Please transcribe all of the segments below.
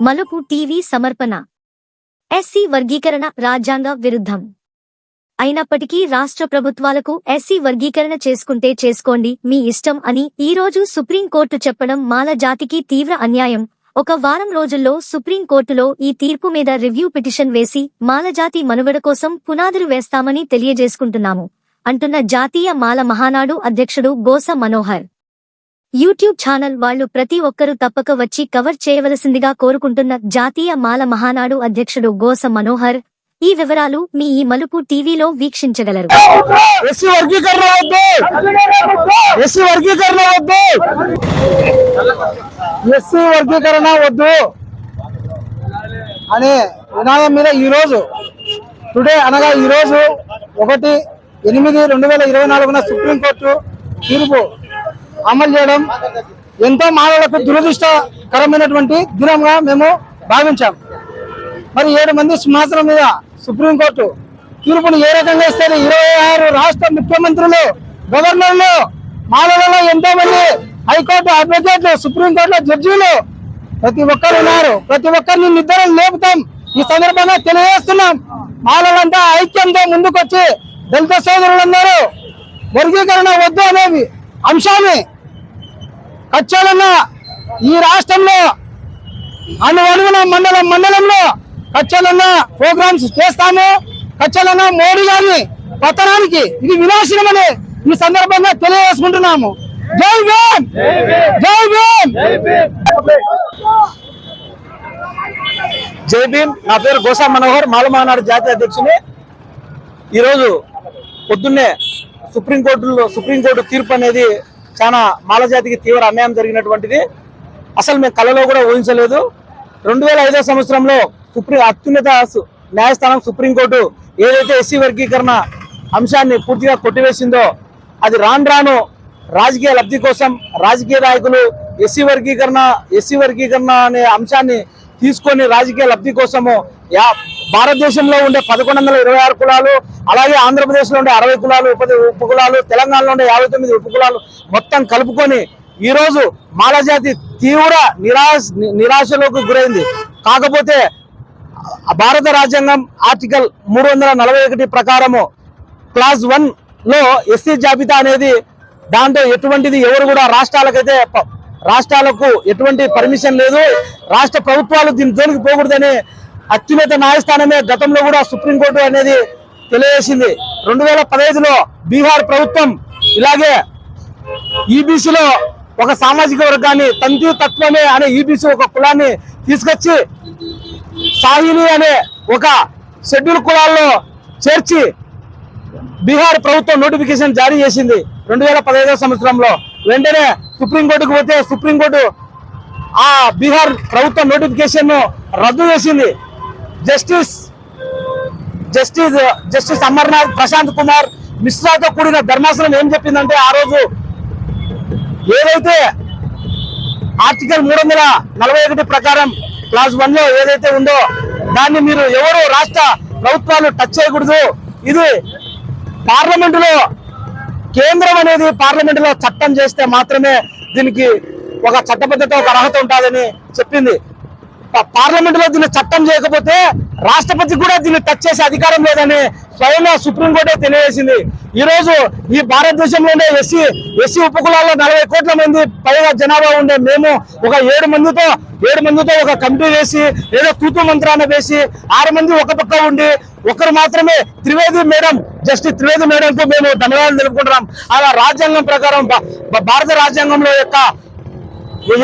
మలుపు టీవీ సమర్పణ. ఎస్సీ వర్గీకరణ రాజ్యాంగ విరుద్ధం. అయినప్పటికీ రాష్ట్ర ప్రభుత్వాలకు ఎస్సీ వర్గీకరణ చేసుకుంటే చేసుకోండి మీ ఇష్టం అని ఈ రోజు సుప్రీంకోర్టు చెప్పడం మాల జాతికి తీవ్ర అన్యాయం. ఒక వారం రోజుల్లో సుప్రీంకోర్టులో ఈ తీర్పు మీద రివ్యూ పిటిషన్ వేసి మాలజాతి మనుగడ కోసం పునాదులు వేస్తామని తెలియజేసుకుంటున్నాము అంటున్న జాతీయ మాల మహానాడు అధ్యక్షుడు గోస మనోహర్. యూట్యూబ్ ఛానల్ వాళ్ళు ప్రతి ఒక్కరూ తప్పక వచ్చి కవర్ చేయవలసిందిగా కోరుకుంటున్న జాతీయ మాల మహానాడు అధ్యక్షుడు గోస మనోహర్ ఈ వివరాలు మీ ఈ మలుపు టీవీలో వీక్షించగలరు. ఎస్సీ వర్గీకరణ వద్దు! ఎస్సీ వర్గీకరణ వద్దు! ఎస్సీ వర్గీకరణ వద్దు! అనే నినాదం మీద ఈ రోజు టుడే అనగా ఈ రోజు ఒకటి ఎనిమిది రెండు వేల ఇరవై నాలుగున సుప్రీంకోర్టు తీర్పు అమలు చేయడం ఎంతో మానవులకు దురదృష్టకరమైనటువంటి దినంగా మేము భావించాం. మరి ఏడు మంది సింహాసనం మీద సుప్రీంకోర్టు తీర్పును ఏ రకంగా ఇస్తారు? ఇరవై ఆరు రాష్ట్ర ముఖ్యమంత్రులు గవర్నర్లు మానవులలో ఎంతో మంది హైకోర్టు అడ్వకేట్లు సుప్రీంకోర్టులో జడ్జీలు ప్రతి ఒక్కరు ఉన్నారు. ప్రతి ఒక్కరిని నిద్ర లేపుతాం. ఈ సందర్భంగా తెలియజేస్తున్నాం. మాలలంతా ఐక్యంతో ముందుకొచ్చి దళిత సోదరులందరూ వర్గీకరణ వద్దు అనేవి అంశాన్ని ఖచ్చితంగా ఈ రాష్ట్రంలో అను మండలం మండలంలో ఖచ్చితంగా ప్రోగ్రామ్స్ చేస్తాము. ఖచ్చితంగా మోడీ గారిని పతనానికి ఇది వినాశనమని ఈ సందర్భంగా తెలియజేసుకుంటున్నాము. జై భీమ్! జై భీమ్! జై భీమ్! నా పేరు గోసా మనోహర్ మాలమానాడు జాతీయ అధ్యక్షుని. ఈరోజు పొద్దున్నే సుప్రీంకోర్టులో సుప్రీంకోర్టు తీర్పు అనేది చాలా మాలజాతికి తీవ్ర అన్యాయం జరిగినటువంటిది. అసలు మేము కళలో కూడా ఊహించలేదు. రెండు వేల ఐదో సంవత్సరంలో సుప్రీం అత్యున్నత న్యాయస్థానం సుప్రీంకోర్టు ఏదైతే ఎస్సీ వర్గీకరణ అంశాన్ని పూర్తిగా కొట్టివేసిందో అది రాను రాను రాజకీయ లబ్ధి కోసం రాజకీయ నాయకులు ఎస్సీ వర్గీకరణ ఎస్సీ వర్గీకరణ అనే అంశాన్ని తీసుకొని రాజకీయ లబ్ధి కోసము యా భారతదేశంలో ఉండే పదకొండు వందల ఇరవై ఆరు కులాలు అలాగే ఆంధ్రప్రదేశ్లో ఉండే అరవై కులాలు ఉప ఉప కులాలు తెలంగాణలో ఉండే యాభై తొమ్మిది ఉపకులాలు మొత్తం కలుపుకొని ఈరోజు మాలజాతి తీవ్ర నిరాశ నిరాశలోకి గురైంది. కాకపోతే భారత రాజ్యాంగం ఆర్టికల్ మూడు వందల నలభై ఒకటి ప్రకారము క్లాస్ వన్లో ఎస్సీ జాబితా అనేది దాంట్లో ఎటువంటిది ఎవరు కూడా రాష్ట్రాలకైతే రాష్ట్రాలకు ఎటువంటి పర్మిషన్ లేదు. రాష్ట్ర ప్రభుత్వాలు దీని జోలికి పోకూడదని అత్యున్నత న్యాయస్థానమే గతంలో కూడా సుప్రీంకోర్టు అనేది తెలియజేసింది. రెండు వేల పదహైదులో బీహార్ ప్రభుత్వం ఇలాగే ఈబీసీలో ఒక సామాజిక వర్గాన్ని తంతి తత్వమే అనే ఈబీసీ ఒక కులాన్ని తీసుకొచ్చి సాహిని అనే ఒక షెడ్యూల్ కులాల్లో చేర్చి బీహార్ ప్రభుత్వం నోటిఫికేషన్ జారీ చేసింది. రెండు వేల సంవత్సరంలో వెంటనే సుప్రీంకోర్టుకు పోతే సుప్రీంకోర్టు ఆ బీహార్ ప్రభుత్వ నోటిఫికేషన్ను రద్దు చేసింది. Justice justice justice Amarnath Prashant Kumar మిశ్రాతో కూడిన ధర్మాసనం ఏం చెప్పిందంటే ఆ రోజు ఏదైతే ఆర్టికల్ మూడు వందల నలభై ఒకటి ప్రకారం క్లాస్ వన్లో ఏదైతే ఉందో దాన్ని మీరు ఎవరు రాష్ట్ర ప్రభుత్వాలు టచ్ చేయకూడదు. ఇది పార్లమెంటులో కేంద్రం అనేది పార్లమెంటులో చట్టం చేస్తే మాత్రమే దీనికి ఒక చట్టబద్ధత ఒక అర్హత ఉంటుందని చెప్పింది. పార్లమెంట్లో దీన్ని చట్టం చేయకపోతే రాష్ట్రపతి కూడా దీన్ని టచ్ చేసే అధికారం లేదని స్వయంగా సుప్రీంకోర్టే తెలియజేసింది. ఈ రోజు ఈ భారతదేశంలోనే ఎస్సీ ఎస్సీ ఉపకులాల్లో నలభై కోట్ల మంది పైగా జనాభా ఉండే మేము ఒక ఏడు మందితో ఏడు మందితో ఒక కమిటీ వేసి ఏదో తూతు మంత్రాన్ని వేసి ఆరు మంది ఒక పక్క ఉండి ఒకరు మాత్రమే త్రివేది మేడం జస్టిస్ త్రివేది మేడంతో మేము ధన్యవాదాలు తెలుపుకుంటున్నాం. అలా రాజ్యాంగం ప్రకారం భారత రాజ్యాంగంలో యొక్క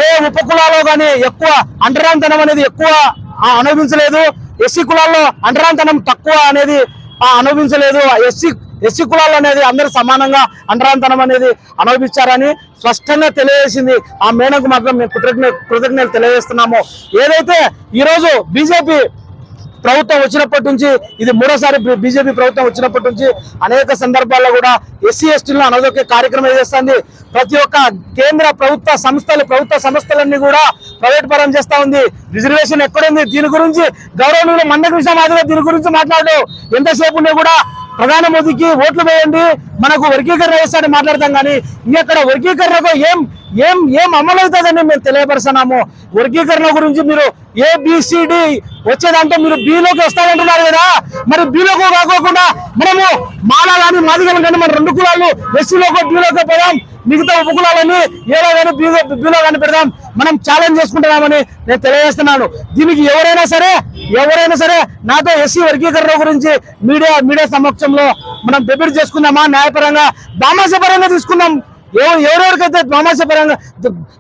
ఏ ఉపకులాలో కానీ ఎక్కువ అంటరాంతనం అనేది ఎక్కువ అనుభవించలేదు. ఎస్సీ కులాల్లో అంటరాంతనం తక్కువ అనేది ఆ, అనుభవించలేదు. ఎస్సీ ఎస్సీ కులాలు అనేది అందరూ సమానంగా అంటరాంతనం అనేది అనుభవించారని స్పష్టంగా తెలియజేసింది. ఆ మేనకు మాత్రం మేము కృతజ్ఞ కృతజ్ఞతలు తెలియజేస్తున్నాము. ఏదైతే ఈరోజు బీజేపీ ప్రభుత్వం వచ్చినప్పటి నుంచి ఇది మూడోసారి బీజేపీ ప్రభుత్వం వచ్చినప్పటి నుంచి అనేక సందర్భాల్లో కూడా ఎస్సీ ఎస్టీలను అనదొక్కే కార్యక్రమం చేస్తుంది ప్రతి ఒక్క కేంద్ర ప్రభుత్వ సంస్థలు ప్రభుత్వ సంస్థలన్నీ కూడా ప్రైవేట్ పరం చేస్తా ఉంది. రిజర్వేషన్ ఎక్కడుంది? దీని గురించి గౌరవనీయులు మందకృష్ణ మాదిరి దీని గురించి మాట్లాడు ఎంతసేపు కూడా ప్రధాని మోదీకి ఓట్లు వేయండి మనకు వర్గీకరణ వేస్తాడని మాట్లాడతాం కానీ ఇక్కడ వర్గీకరణకు ఏం ఏం ఏం అమలు అవుతుందని మేము తెలియపరుస్తున్నాము. వర్గీకరణ గురించి మీరు ఏబిసిడి వచ్చేదంటే మీరు బిలోకి వస్తారంటున్నారు కదా. మరి బిలోకి కాకోకుండా మనము మాలా కానీ మాదిగలు కానీ మన రెండు కులాలు ఎస్సీలోకి బిలోకి పోదాం మిగతా ఉపకులాలని ఏదో కానీ బీలో కానీ పెడదాం. మనం ఛాలెంజ్ చేసుకుంటున్నామని నేను తెలియజేస్తున్నాను. దీనికి ఎవరైనా సరే ఎవరైనా సరే నాతో ఎస్సీ వర్గీకరణ గురించి మీడియా మీడియా సమక్షంలో మనం డిబేట్ చేసుకుందామా? న్యాయపరంగా దామాసపరంగా తీసుకుందాం. ఎవరు ఎవరెవరికైతే ద్వామాస పరంగా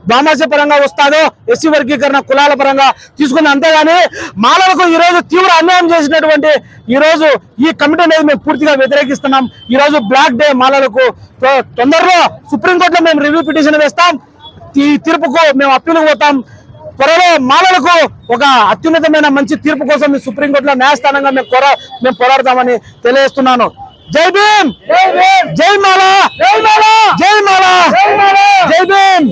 ద్వామాస పరంగా వస్తాదో ఎస్సీ వర్గీకరణ కులాల పరంగా తీసుకుంది. అంతేగాని మాలలకు ఈ రోజు తీవ్ర అన్యాయం చేసినటువంటి ఈ రోజు ఈ కమిటీ అనేది మేము పూర్తిగా వ్యతిరేకిస్తున్నాం. ఈ రోజు బ్లాక్ డే మాలలకు. తొ- తొందరలో సుప్రీంకోర్టులో మేము రివ్యూ పిటిషన్ వేస్తాం. ఈ తీర్పుకు మేము అప్పీలు పోతాం. త్వరలో మాలలకు ఒక అత్యున్నతమైన మంచి తీర్పు కోసం ఈ సుప్రీంకోర్టులో న్యాయస్థానంగా మేము పోరా మేము పోరాడతామని తెలియజేస్తున్నాను. జై భీమ్! జై భీమ్! జై మాలా! జై మాలా! జై మాలా! జై భీమ్!